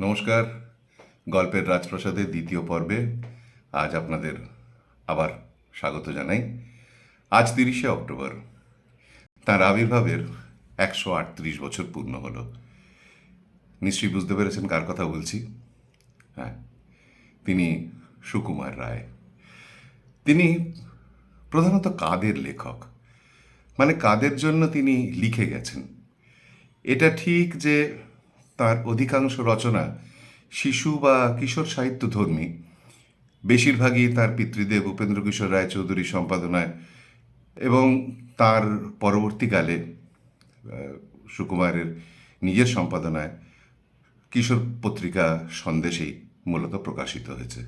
নমস্কার। গল্পের রাজপ্রাসাদের দ্বিতীয় পর্বে আজ আপনাদের আবার স্বাগত জানাই। আজ তিরিশে অক্টোবর। তার আবির্ভাবের একশো আটত্রিশ বছর পূর্ণ হলো। নিশ্চয়ই বুঝতে পেরেছেন কার কথা বলছি? হ্যাঁ তিনি সুকুমার রায়। তিনি প্রধানত কাদের লেখক? মানে কাদের জন্য তিনি লিখে গেছেন? এটা ঠিক যে তার অধিকাংশ রচনা শিশু বা কিশোর সাহিত্য ধর্মী বেশিরভাগই তার পিতৃদেব উপেন্দ্র কিশোর রায়চৌধুরীর সম্পাদনায় এবং তার পরবর্তীকালে সুকুমারের নিজের সম্পাদনায় কিশোর পত্রিকা সন্দেশেই মূলত প্রকাশিত হয়েছে।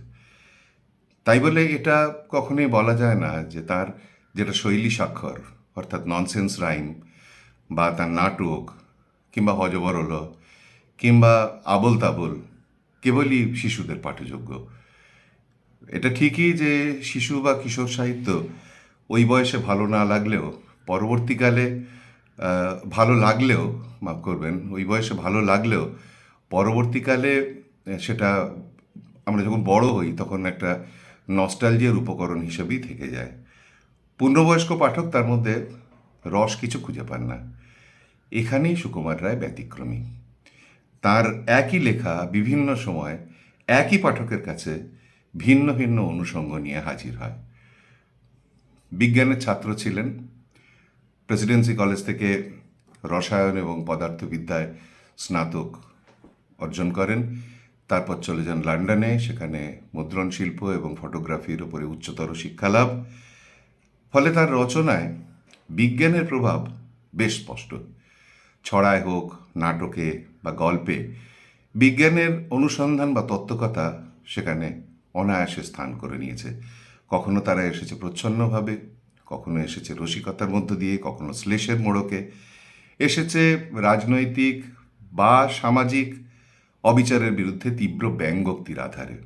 তাই বলে এটা কখনোই বলা যায় না যে তার যেটা শৈলী স্বাক্ষর, অর্থাৎ ননসেন্স রাইম বা তার নাটক কিংবা হজবরল কিংবা আবল তাবল, কেবলই শিশুদের পাঠযোগ্য। এটা ঠিকই যে শিশু বা কিশোর সাহিত্য ওই বয়সে ভালো না লাগলেও, পরবর্তীকালে ভালো লাগলেও, মাফ করবেন, ওই বয়সে ভালো লাগলেও, পরবর্তীকালে সেটা আমরা যখন বড় হই, তখন একটা নস্টালজিয়ার উপকরণ হিসেবেই থেকে যায়। পূর্ণবয়স্ক পাঠক তার মধ্যে রস কিছু খুঁজে পান না। এখানেই সুকুমার রায় ব্যতিক্রমী। তার একই লেখা বিভিন্ন সময় একই পাঠকের কাছে ভিন্ন ভিন্ন অনুষঙ্গ নিয়ে হাজির হয়। বিজ্ঞানের ছাত্র ছিলেন। প্রেসিডেন্সি কলেজ থেকে রসায়ন এবং পদার্থবিদ্যায় স্নাতক অর্জন করেন। তারপর চলে যান লন্ডনে, সেখানে মুদ্রণ শিল্প এবং ফটোগ্রাফির উপরে উচ্চতর শিক্ষালাভ ফলে তার রচনায় বিজ্ঞানের প্রভাব বেশ স্পষ্ট। ছড়ায় হোক, নাটকে বা গল্পে বিজ্ঞানের অনুসন্ধান বা তত্ত্বকথা সেখানে অনায়াসে স্থান করে নিয়েছে। কখনো তারা এসেছে প্রচ্ছন্নভাবে, কখনো এসেছে রসিকতার মধ্য দিয়ে, কখনো শ্লেষের মোড়কে। এসেছে রাজনৈতিক বা সামাজিক অবিচারের বিরুদ্ধে তীব্র ব্যঙ্গোক্তির আধারে।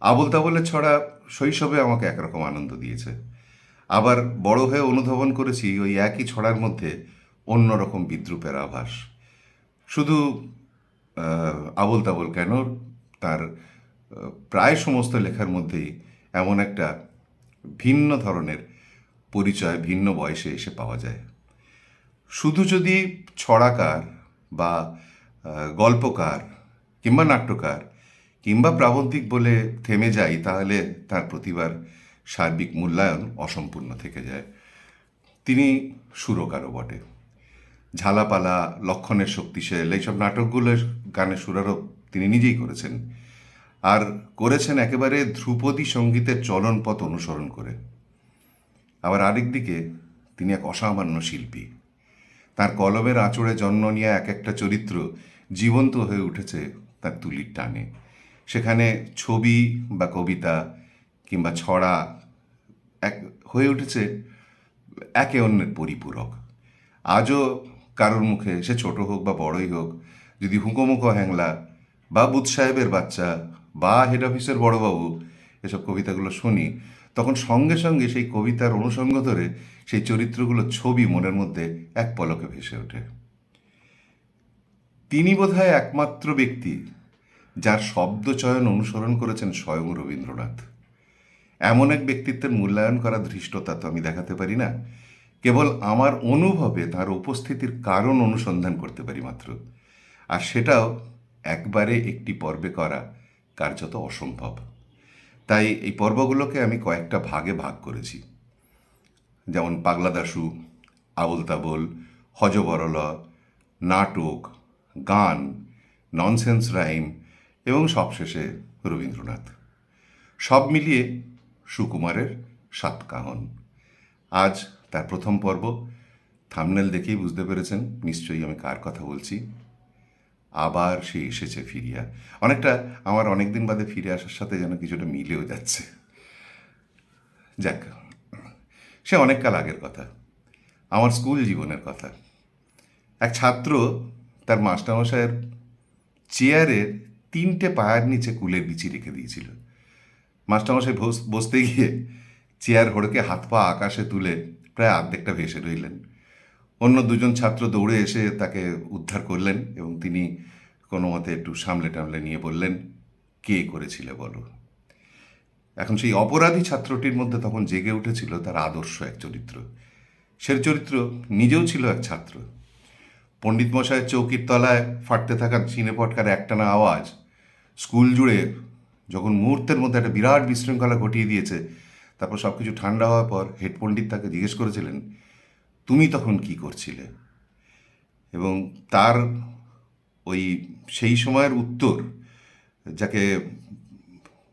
আবল তাবলের ছড়া শৈশবে আমাকে একরকম আনন্দ দিয়েছে। আবার বড় হয়ে অনুধাবন করেছি ওই একই ছড়ার মধ্যে অন্যরকম বিদ্রুপের আভাস। শুধু আবল তাবল কেন? তার প্রায় সমস্ত লেখার মধ্যেই এমন একটা ভিন্ন ধরনের পরিচয়, ভিন্ন বয়সে এসে পাওয়া যায়। শুধু যদি ছড়াকার বা গল্পকার কিংবা নাট্যকার কিংবা প্রাবন্ধিক বলে থেমে যাই, তাহলে তার প্রতিভার সার্বিক মূল্যায়ন অসম্পূর্ণ থেকে যায়। তিনি সুরকারও বটে। ঝালাপালা, লক্ষণের শক্তিশাল এইসব নাটকগুলোর গানে সুরারোপ তিনি নিজেই করেছেন। আর করেছেন একেবারে ধ্রুপদী সঙ্গীতের চলনপথ অনুসরণ করে। আবার আরেক দিকে তিনি এক অসামান্য শিল্পী। তার কলমের আঁচড়ে জন্ম নিয়ে এক একটা চরিত্র জীবন্ত হয়ে উঠেছে তার তুলির টানে। সেখানে ছবি বা কবিতা কিংবা ছড়া এক হয়ে উঠেছে একে অন্যের পরিপূরক। আজও কারোর মুখে, সে ছোট হোক বা বড়ই হোক, যদি হুঁকোমুখো হ্যাংলা বা বুধ সাহেবের বাচ্চা বা হেড অফিসের বড়বাবু, এসব কবিতাগুলো শুনি, তখন সঙ্গে সঙ্গে সেই কবিতার অনুষঙ্গ ধরে সেই চরিত্রগুলোর ছবি মনের মধ্যে এক পলকে ভেসে ওঠে। তিনি বোধহয় একমাত্র ব্যক্তি যার শব্দ চয়ন অনুসরণ করেছেন স্বয়ং রবীন্দ্রনাথ। এমন এক ব্যক্তিত্বের মূল্যায়ন করা ধৃষ্টতা তো আমি দেখাতে পারি না। কেবল আমার অনুভবে তার উপস্থিতির কারণ অনুসন্ধান করতে পারি মাত্র। আর সেটাও একবারে একটি পর্বে করা কার্যত অসম্ভব। তাই এই পর্বগুলোকে আমি কয়েকটা ভাগে ভাগ করেছি। যেমন পাগলা দাশু, আবল তাবল হজবরল নাটক, গান, ননসেন্স রাইম এবং সবশেষে রবীন্দ্রনাথ। সব মিলিয়ে সুকুমারের সাতকাহন আজ তার প্রথম পর্ব। থামনেল দেখেই বুঝতে পেরেছেন, নিশ্চয়ই আমি কার কথা বলছি। আবার সে এসেছে ফিরিয়া। অনেকটা আমার অনেক দিন বাদে ফিরে আসার সাথে যেন কিছুটা মিলেও যাচ্ছে। যাক, সে অনেক কাল আগের কথা। আমার স্কুল জীবনের কথা। এক ছাত্র তার মাস্টারমশাইয়ের চেয়ারের তিনটে পায়ের নিচে কুলের বিচি রেখে দিয়েছিল। মাস্টারমশাই বস- বসতে গিয়ে চেয়ার হড়কে হাত পা আকাশে তুলে প্রায় অর্ধেকটা ভেসে রইলেন। অন্য দুজন ছাত্র দৌড়ে এসে তাকে উদ্ধার করলেন এবং তিনি কোনো মতে একটু সামলে টামলে নিয়ে বললেন, কে করেছিলে বলো? এখন সেই অপরাধী ছাত্রটির মধ্যে তখন জেগে উঠেছিল তার আদর্শ এক চরিত্র। সে চরিত্র নিজেও ছিল এক ছাত্র। পণ্ডিত মশাইয়ের চৌকির তলায় ফাটতে থাকা চিনে পটকার একটানা আওয়াজ স্কুল জুড়ে যখন মুহূর্তের মধ্যে একটা বিরাট বিশৃঙ্খলা ঘটিয়ে দিয়েছে তারপর সব কিছু ঠান্ডা হওয়ার পর হেড পণ্ডিত তাকে জিজ্ঞেস করেছিলেন, তুমি তখন কি করছিলে? এবং তার ওই সেই সময়ের উত্তর, যাকে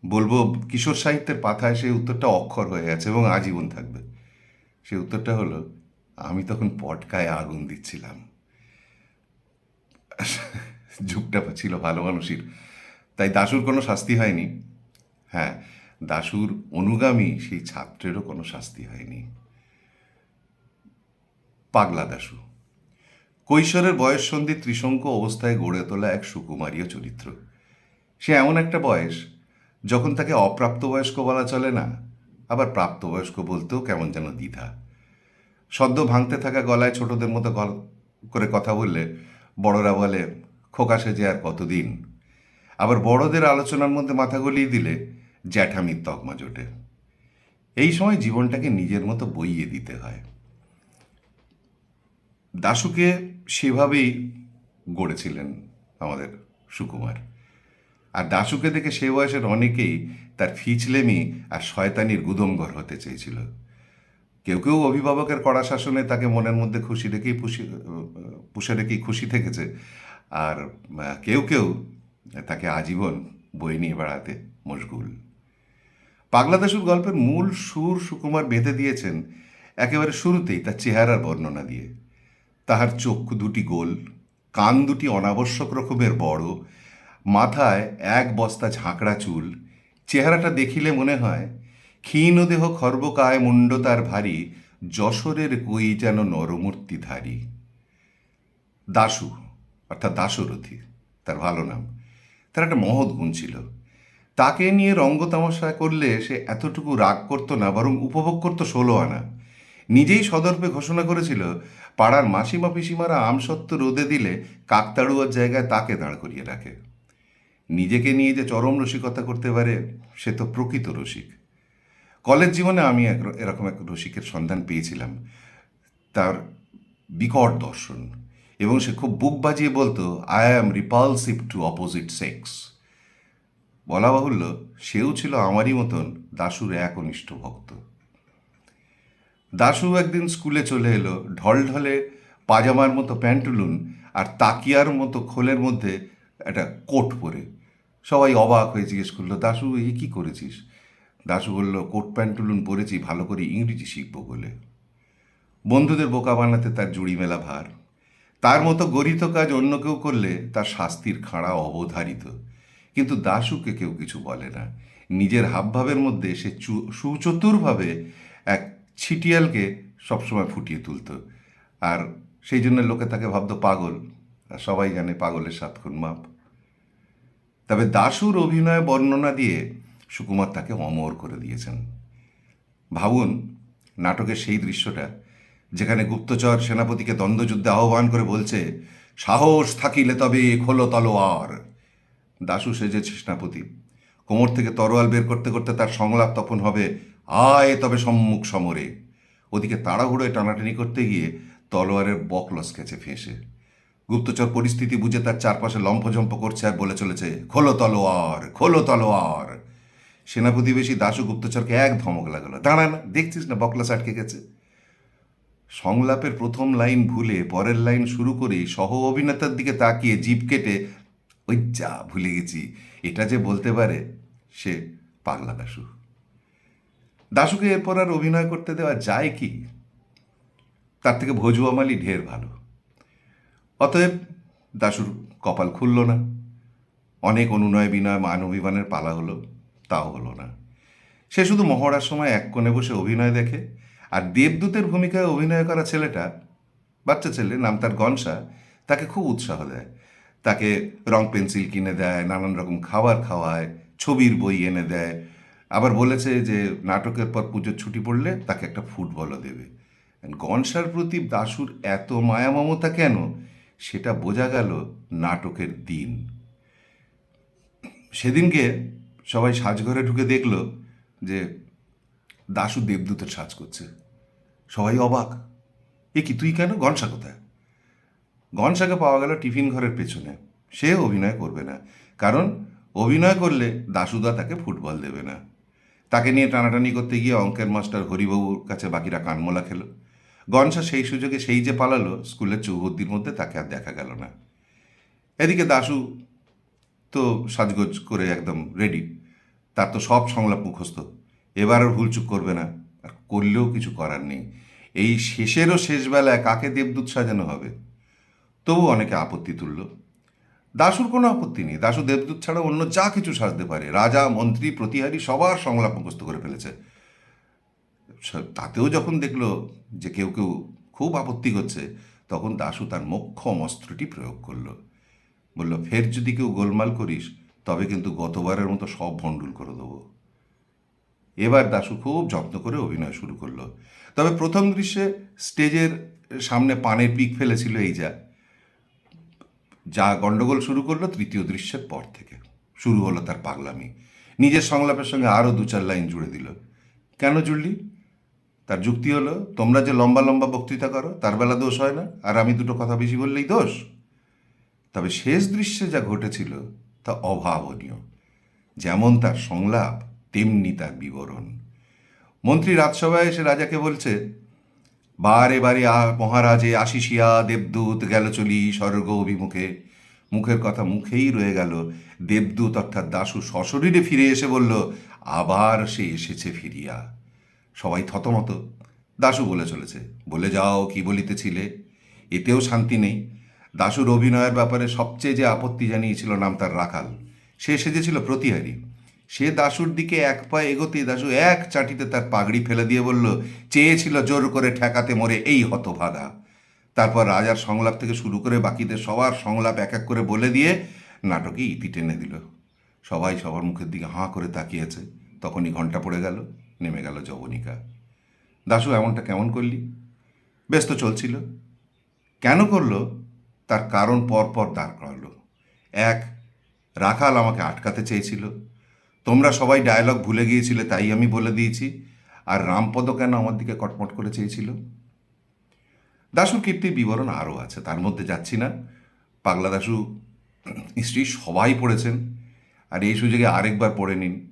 বলব কিশোর সাহিত্যের পাথায় সেই উত্তরটা অক্ষর হয়ে গেছে এবং আজীবন থাকবে। সেই উত্তরটা হলো, আমি তখন পটকায় আগুন দিচ্ছিলাম। যুগটা ছিল ভালো মানুষের। তাই দাশুর কোনো শাস্তি হয়নি। হ্যাঁ দাশুর অনুগামী সেই ছাত্রেরও কোনো শাস্তি হয়নি। পাগলা দাশু, কৈশোরের বয়ঃসন্ধি ত্রিশঙ্ক অবস্থায় গড়ে তোলা এক সুকুমারীয় চরিত্র। সে এমন একটা বয়স যখন তাকে অপ্রাপ্তবয়স্ক বলা চলে না, আবার প্রাপ্তবয়স্ক বলতেও কেমন যেন দ্বিধা। সদ্য ভাঙতে থাকা গলায় ছোটদের মতো করে কথা বললে বড়রা বলে, খোকা সেজে আর কতদিন? আবার বড়দের আলোচনার মধ্যে মাথা গলিয়ে দিলে জ্যাঠামির তকমা জোটে। এই সময় জীবনটাকে নিজের মতো বইয়ে দিতে হয়। দাশুকে সেভাবেই গড়েছিলেন আমাদের সুকুমার। আর দাশুকে দেখে সে বয়সের অনেকেই তার ফিচলেমি আর শয়তানির গুদমঘর হতে চেয়েছিল। কেউ কেউ অভিভাবকের কড়া শাসনে তাকে মনের মধ্যে খুশি রেখেই পুষি, পুষে রেখেই খুশি থেকেছে। আর কেউ কেউ তাকে আজীবন বই নিয়ে বেড়াতে মশগুল। পাগলা দাশুর গল্পের মূল সুর সুকুমার বেঁধে দিয়েছেন একেবারে শুরুতেই তার চেহারার বর্ণনা দিয়ে। তাহার চক্ষু দুটি গোল, কান দুটি অনাবশ্যক রকমের বড়, মাথায় এক বস্তা ঝাঁকড়া চুল। চেহারাটা দেখিলে মনে হয় ক্ষীণ দেহ খর্বকায় মুন্ড তার ভারী, যশোরের কই যেন নরমূর্তিধারী দাশু, অর্থাৎ দাশরথী, তার ভালো নাম। তার একটা মহৎ গুণ ছিল। তাকে নিয়ে রঙ্গ তামাশা করলে সে এতটুকু রাগ করতো না, বরং উপভোগ করতো ষোলো আনা। নিজেই সদর্পে ঘোষণা করেছিল, পাড়ার মাসিমা পিসিমারা আমসত্ত্ব রোদে দিলে কাকতাড়ুয়ার জায়গায় তাকে দাঁড় করিয়ে রাখে। নিজেকে নিয়ে যে চরম রসিকতা করতে পারে, সে তো প্রকৃত রসিক। কলেজ জীবনে আমি এক এরকম এক রসিকের সন্ধান পেয়েছিলাম। তার বিকট দর্শন এবং সে খুব বুক বাজিয়ে বলতো I am repulsive to opposite sex বলা বাহুল্য, সেও ছিল আমারই মতন দাশুর একনিষ্ঠ ভক্ত। দাশু একদিন স্কুলে চলে এলো, ঢলঢলে পাজামার মতো প্যান্টুলুন আর তাকিয়ার মতো খোলের মধ্যে একটা কোট পরে। সবাই অবাক হয়ে জিজ্ঞেস করল, দাশু এই কী করেছিস? দাশু বলল, কোট প্যান্টুলুন পরেছি, ভালো করে ইংরেজি শিখব বলে। বন্ধুদের বোকা বানাতে তার জুড়ি মেলা ভার। তার মতো গরিত কাজ অন্য কেউ করলে তার শাস্তির খাঁড়া অবধারিত। কিন্তু দাশুকে কেউ কিছু বলে না। নিজের হাবভাবের মধ্যে সে সুচতুরভাবে এক ছিটিয়ালকে সবসময় ফুটিয়ে তুলতো। আর সেই জন্য লোকে তাকে ভাবতো পাগল। আর সবাই জানে পাগলের সাত খুন মাপ তবে দাশুর অভিনয় বর্ণনা দিয়ে সুকুমার তাকে অমর করে দিয়েছেন। ভাবুন নাটকের সেই দৃশ্যটা, যেখানে গুপ্তচর সেনাপতিকে দ্বন্দ্বযুদ্ধে আহ্বান করে বলছে, সাহস থাকিলে তবে খোলো তলোয়ার। দাশু সেজেছে সেনাপতি কোমর থেকে তরোয়াল বের করতে করতে তার সংলাপ তপন হবে, আয় তবে সম্মুখ সমরে। ওদিকে তাড়াহুড়োয় টানাটানি করতে গিয়ে তলোয়ারের বকলস খেছে ফেঁসে। গুপ্তচর পরিস্থিতি বুঝে তার চারপাশে লম্ফঝম্প করছে আর বলে চলেছে, খোলো তলোয়ার খোলো তলোয়ার। সেনাপতি বেশি দাশু গুপ্তচরকে এক ধমক লাগালো দাঁড়া না দেখছিস না বকলস আটকে গেছে? সংলাপের প্রথম লাইন ভুলে পরের লাইন শুরু করেই সহ অভিনেতার দিকে তাকিয়ে জিভ কেটে ওই যা ভুলে গেছি, এটা যে বলতে পারে সে পাগলা দাশু। দাশুকে এরপর আর অভিনয় করতে দেওয়া যায় কি? তার থেকে ভোজুয়ামালি ঢের ভালো। অতএব দাশুর কপাল খুলল না। অনেক অনুনয় বিনয় মান অভিমানের পালা হলো, তাও হলো না। সে শুধু মহড়ার সময় এক কোণে বসে অভিনয় দেখে, আর দেবদূতের ভূমিকায় অভিনয় করা ছেলেটা, বাচ্চা ছেলে, নাম তার গনসা, তাকে খুব উৎসাহ দেয়। তাকে রং পেন্সিল কিনে দেয়, নানান রকম খাবার খাওয়ায়, ছবির বই এনে দেয়। আবার বলেছে যে নাটকের পর পুজোর ছুটি পড়লে তাকে একটা ফুটবলও দেবে। গনসার প্রতি দাশুর এত মায়া মমতা কেন? সেটা বোঝা গেল নাটকের দিন। সেদিনকে সবাই সাজঘরে ঢুকে দেখল যে দাশু দেবদূতের সাজ করছে। সবাই অবাক। এ কি, তুই কেন? গনসা কোথায়? গনসাকে পাওয়া গেল টিফিন ঘরের পেছনে। সে অভিনয় করবে না, কারণ অভিনয় করলে দাশুদা তাকে ফুটবল দেবে না। তাকে নিয়ে টানাটানি করতে গিয়ে অঙ্কের মাস্টার হরিবাবুর কাছে বাকিরা কানমোলা খেলো। গনসা সেই সুযোগে সেই যে পালালো, স্কুলের চৌহদ্দির মধ্যে তাকে আর দেখা গেল না। এদিকে দাশু তো সাজগোজ করে একদম রেডি তার তো সব সংলাপ মুখস্থ। এবার আর ভুলচুক করবে না, আর করলেও কিছু করার নেই। এই শেষেরও শেষবেলায় কাকে দেবদূত সাজানো হবে? তবু অনেকে আপত্তি তুলল। দাশুর কোনো আপত্তি নেই। দাশু দেবদূত ছাড়া অন্য যা কিছু সাজতে পারে। রাজা, মন্ত্রী, প্রতিহারী সবার সংলাপ মুখস্থ করে ফেলেছে। তাতেও যখন দেখল যে কেউ কেউ খুব আপত্তি করছে, তখন দাশু তার মোক্ষম অস্ত্রটি প্রয়োগ করল। বলল, ফের যদি কেউ গোলমাল করিস, তবে কিন্তু গতবারের মতো সব ভণ্ডুল করে দেবো। এবার দাশু খুব যত্ন করে অভিনয় শুরু করল। তবে প্রথম দৃশ্যে স্টেজের সামনে পানের পিক ফেলেছিল এই যা। যা গন্ডগোল শুরু করল তৃতীয় দৃশ্যের পর থেকে। শুরু হলো তার পাগলামি। নিজের সংলাপের সঙ্গে আরও দু চার লাইন জুড়ে দিল। কেন জুড়লি? তার যুক্তি হলো, তোমরা যে লম্বা লম্বা বক্তৃতা করো, তার বেলা দোষ হয় না, আর আমি দুটো কথা বেশি বললেই দোষ। তবে শেষ দৃশ্যে যা ঘটেছিল, তা অভাবনীয়। যেমন তার সংলাপ, তেমনি তার বিবরণ। মন্ত্রী রাজসভায় এসে রাজাকে বলছে বারে বারে মহারাজে আশিসিয়া, দেবদূত গেল চলি স্বর্গ অভিমুখে। মুখের কথা মুখেই রয়ে গেল। দেবদূত অর্থাৎ দাশু সশরীরে ফিরে এসে বলল, আবার সে এসেছে ফিরিয়া। সবাই থতমত। দাশু বলে চলেছে, বলে যাও কি বলিতেছিলে? এতেও শান্তি নেই। দাশুর অভিনয়ের ব্যাপারে সবচেয়ে যে আপত্তি জানিয়েছিল নাম তার রাখাল। সে সেজেছিল প্রতিহারী। সে দাশুর দিকে এক পা এগোতে দাশু এক চাটিতে তার পাগড়ি ফেলে দিয়ে বলল, চেয়েছিল জোর করে ঠেকাতে মরে এই হতভাগা। তারপর রাজার সংলাপ থেকে শুরু করে বাকিদের সবার সংলাপ এক এক করে বলে দিয়ে নাটকে ইতি টেনে দিল। সবাই সবার মুখের দিকে হাঁ করে তাকিয়েছে। তখনই ঘণ্টা পড়ে গেল, নেমে গেল যবনিকা। দাশু, এমনটা কেমন করলি? ব্যস্ত চলছিল। কেন করল? তার কারণ পর পর দাঁড় করালো। এক, রাখাল আমাকে আটকাতে চেয়েছিল। তোমরা সবাই ডায়লগ ভুলে গিয়েছিলে, তাই আমি বলে দিয়েছি। আর রামপদ কেন আমার দিকে কটমট করে চেয়েছিল? দাশুর কীর্তির বিবরণ আরও আছে, তার মধ্যে যাচ্ছি না। পাগলা দাশু, স্ত্রী সবাই পড়েছেন। আর এই সুযোগে আরেকবার পড়ে নিন।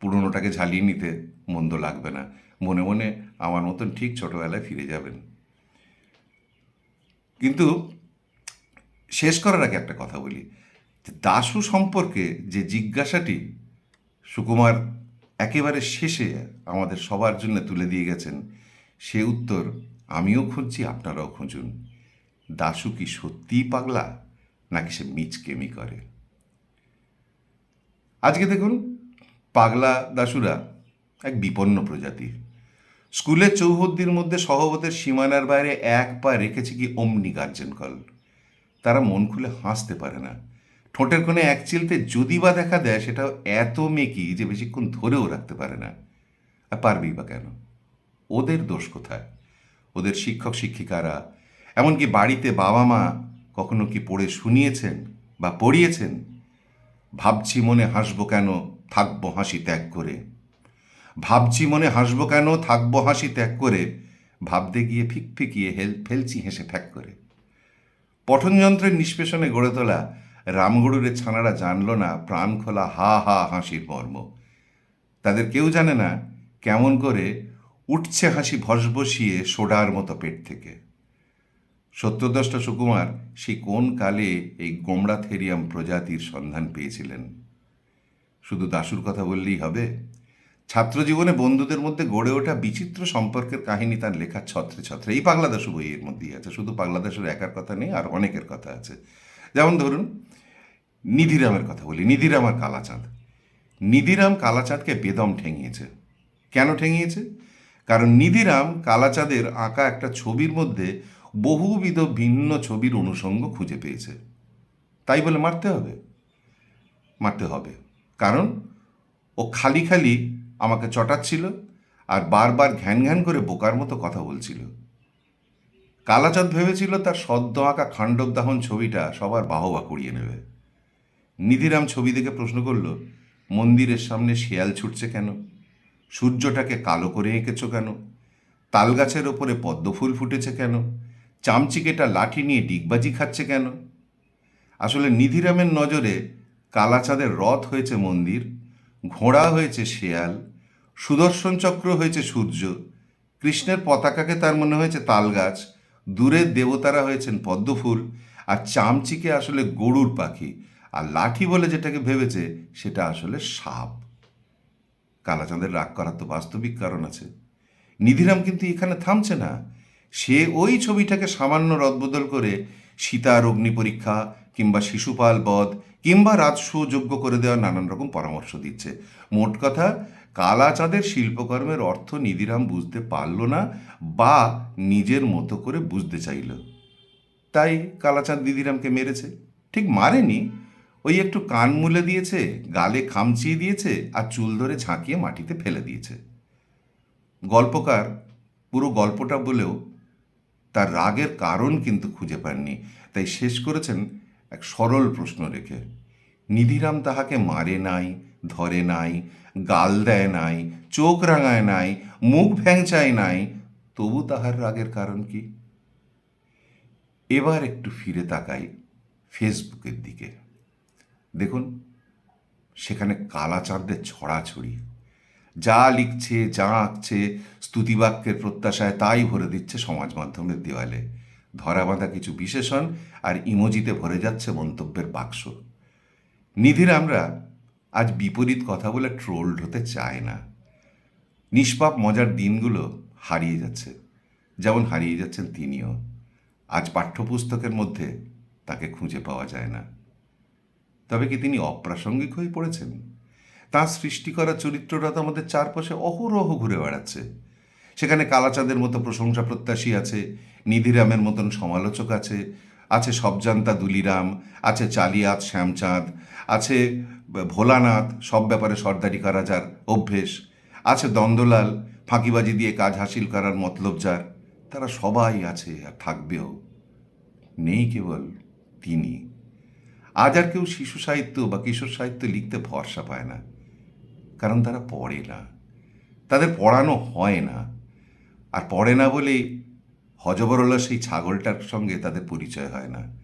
পুরনোটাকে ঝালিয়ে নিতে মন্দ লাগবে না। মনে মনে আমার মতন ঠিক ছোটোবেলায় ফিরে যাবেন। কিন্তু শেষ করার আগে একটা কথা বলি। দাশু সম্পর্কে যে জিজ্ঞাসাটি সুকুমার একেবারে শেষে আমাদের সবার জন্য তুলে দিয়ে গেছেন। সে উত্তর, আমিও খুঁজছি, আপনারাও খুঁজুন। দাশু কি সত্যিই পাগলা, নাকি সে মিচকেমি করে? আজকে দেখুন, পাগলা দাশুরা এক বিপন্ন প্রজাতি স্কুলের চৌহদ্দির মধ্যে সহবতের সীমানার বাইরে এক পা রেখেছে কি অমনি গার্জেন কল। তারা মন খুলে হাসতে পারে না। ঠোঁটের কোণে এক চিলতে যদি বা দেখা দেয় সেটাও এত মেকি যে বেশিক্ষণ ধরেও রাখতে পারে না। আর পারবেই বা কেন? ওদের দোষ কোথায়? ওদের শিক্ষক শিক্ষিকারা, এমনকি বাড়িতে বাবা মা কখনো কি পড়ে শুনিয়েছেন বা পড়িয়েছেন? ভাবছি মনে হাসবো কেন, থাকব হাসি ত্যাগ করে। ভাবছি মনে হাসবো কেন, থাকব হাসি ত্যাগ করে। ভাবতে গিয়ে ফিকফিকিয়ে হেল, ফেলছি হেসে ফ্যাক করে। পঠনযন্ত্রের নিষ্পেষণে গড়ে তোলা রামগড়ুরের ছানারা জানল না, প্রাণ খোলা হা হা হাসির মর্ম। তাদের কেউ জানে না কেমন করে উঠছে হাসি ভস বসিয়ে সোডার মতো পেট থেকে। সত্যদ্রষ্টা সুকুমার সেই কোন কালে এই গোমড়া থেরিয়াম প্রজাতির সন্ধান পেয়েছিলেন? শুধু দাশুর কথা বললেই হবে। ছাত্রজীবনে বন্ধুদের মধ্যে গড়ে ওঠা বিচিত্র সম্পর্কের কাহিনী তার লেখা ছত্রে ছত্রে। এই পাগলা দাশু বইয়ের মধ্যেই আছে, শুধু পাগলা দাশুর একার কথা নেই, আর অনেকের কথা আছে। যেমন ধরুন নিধিরামের কথা বলি, নিধিরাম আর কালাচাঁদ। নিধিরাম কালাচাঁদকে বেদম ঠেঙিয়েছে। কেন ঠেঙিয়েছে? কারণ নিধিরাম কালাচাঁদের আঁকা একটা ছবির মধ্যে বহুবিধ ভিন্ন ছবির অনুষঙ্গ খুঁজে পেয়েছে। তাই বলে মারতে হবে? মারতে হবে। কারণ ও খালি খালি আমাকে চটাচ্ছিল আর বারবার ঘ্যান ঘ্যান করে বোকার মতো কথা বলছিল। কালাচাঁদ ভেবেছিল তার সদ্য আঁকা খাণ্ডব দাহন ছবিটা সবার বাহবা কুড়িয়ে নেবে। নিধিরাম ছবি দেখে প্রশ্ন করল, মন্দিরের সামনে শিয়াল ছুটছে কেন? সূর্যটাকে কালো করে এঁকেছ কেন? তালগাছের ওপরে পদ্মফুল ফুটেছে কেন? চামচিকেটা লাঠি নিয়ে ডিগবাজি খাচ্ছে কেন? আসলে নিধিরামের নজরে কালাচাঁদের রথ হয়েছে মন্দির, ঘোড়া হয়েছে শেয়াল, সুদর্শন চক্র হয়েছে সূর্য, কৃষ্ণের পতাকাকে তার মনে হয়েছে তালগাছ, দূরের দেবতারা হয়েছেন পদ্মফুল, আর চামচিকে আসলে গরুর পাখি আর লাঠি বলে যেটাকে ভেবেছে, সেটা আসলে সাপ। কালাচাঁদের রাগ করার তো বাস্তবিক কারণ আছে। নিধিরাম কিন্তু এখানে থামছে না। সে ওই ছবিটাকে সামান্য রদবদল করে সীতার অগ্নি পরীক্ষা কিংবা শিশুপাল বধ কিংবা রাজস্ব যোগ্য করে দেওয়ার নানান রকম পরামর্শ দিচ্ছে। মোট কথা, কালাচাঁদের শিল্পকর্মের অর্থ নিধিরাম বুঝতে পারল না বা নিজের মতো করে বুঝতে চাইল। তাই কালাচাঁদ দিদিরামকে মেরেছে। ঠিক মারেনি ওই একটু কান মুলে দিয়েছে, গালে খামচিয়ে দিয়েছে আর চুল ধরে ঝাঁকিয়ে মাটিতে ফেলে দিয়েছে। গল্পকার পুরো গল্পটা বলেও তার রাগের কারণ কিন্তু খুঁজে পাননি। তাই শেষ করেছেন এক সরল প্রশ্ন রেখে। নিধিরাম তাহাকে মারে নাই, ধরে নাই, গাল দেয় নাই, চোখ রাঙায় নাই, মুখ ভ্যাংচায় নাই, তবু তাহার রাগের কারণ কি? এবার একটু ফিরে তাকাই ফেসবুকের দিকে। দেখুন, সেখানে কালাচাঁদের ছড়াছড়ি। যা লিখছে, যা আঁকছে, স্তুতিবাক্যের প্রত্যাশায় তাই ভরে দিচ্ছে সমাজ মাধ্যমের দেওয়ালে। ধরা বাঁধা কিছু বিশেষণ আর ইমোজিতে ভরে যাচ্ছে মন্তব্যের বাক্স। নিধির আমরা আজ বিপরীত কথা বলে ট্রোলড হতে চায় না। নিষ্পাপ মজার দিনগুলো হারিয়ে যাচ্ছে, যেমন হারিয়ে যাচ্ছেন তিনিও। আজ পাঠ্যপুস্তকের মধ্যে তাকে খুঁজে পাওয়া যায় না। তবে কি তিনি অপ্রাসঙ্গিক হয়ে পড়েছেন? তাঁর সৃষ্টি করা চরিত্রটা তো আমাদের চারপাশে অহরহ ঘুরে বেড়াচ্ছে। সেখানে কালাচাঁদের মতো প্রশংসা প্রত্যাশী আছে, নিধিরামের মতন সমালোচক আছে আছে সবজান্তা দুলিরাম, আছে চালিয়াত শ্যামচাঁদ, আছে ভোলানাথ, সব ব্যাপারে সর্দারি করা যার অভ্যেস, আছে দ্বন্দ্বলাল ফাঁকিবাজি দিয়ে কাজ হাসিল করার মতলব যার, তারা সবাই আছে আর থাকবেও। নেই কেবল তিনি। আজ আর কেউ শিশু সাহিত্য বা কিশোর সাহিত্য লিখতে ভরসা পায় না। কারণ তারা পড়ে না। তাদের পড়ানো হয় না। আর পড়ে না বলেই হজবরলা সেই ছাগলটার সঙ্গে তাদের পরিচয় হয় না।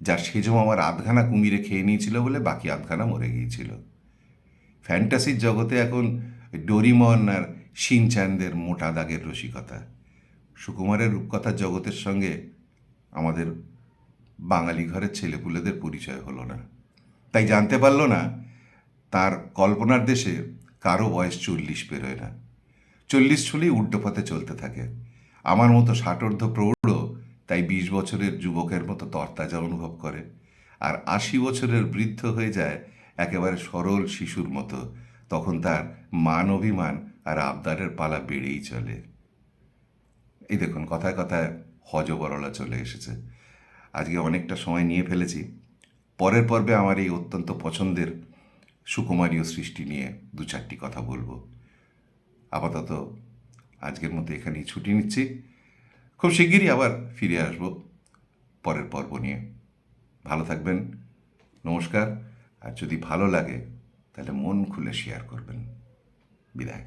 যার সেজম আমার আধখানা কুমিরে খেয়ে নিয়েছিল বলে বাকি আধখানা মরে গিয়েছিল। ফ্যান্টাসির জগতে এখন ডোরিমন আর শিনচ্যানদের মোটা দাগের রসিকতা। সুকুমারের রূপকথার জগতের সঙ্গে আমাদের বাঙালি ঘরের ছেলেপুলেদের পরিচয় হলো না। তাই জানতে পারল না, তার কল্পনার দেশে কারও বয়স চল্লিশ বেরোয় না। চল্লিশ ছুলেই উল্টো পথে চলতে থাকে। আমার মতো ষাটোর্ধ প্রৌঢ় তাই বিশ বছরের যুবকের মতো তরতাজা অনুভব করে। আর আশি বছরের বৃদ্ধ হয়ে যায় একেবারে সরল শিশুর মতো। তখন তার মান অভিমান আর আবদারের পালা বেড়েই চলে। এই দেখুন, কথায় কথায় হজবরলা চলে এসেছে। আজকে অনেকটা সময় নিয়ে ফেলেছি। পরের পর্বে আমার এই অত্যন্ত পছন্দের সুকুমারীয় সৃষ্টি নিয়ে দু চারটি কথা বলব। আপাতত আজকের মতো এখানেই ছুটি নিচ্ছি। খুব শিগগিরই আবার ফিরে আসব পরের পর্ব নিয়ে। ভালো থাকবেন, নমস্কার, আর যদি ভালো লাগে তাহলে মন খুলে শেয়ার করবেন। বিদায়।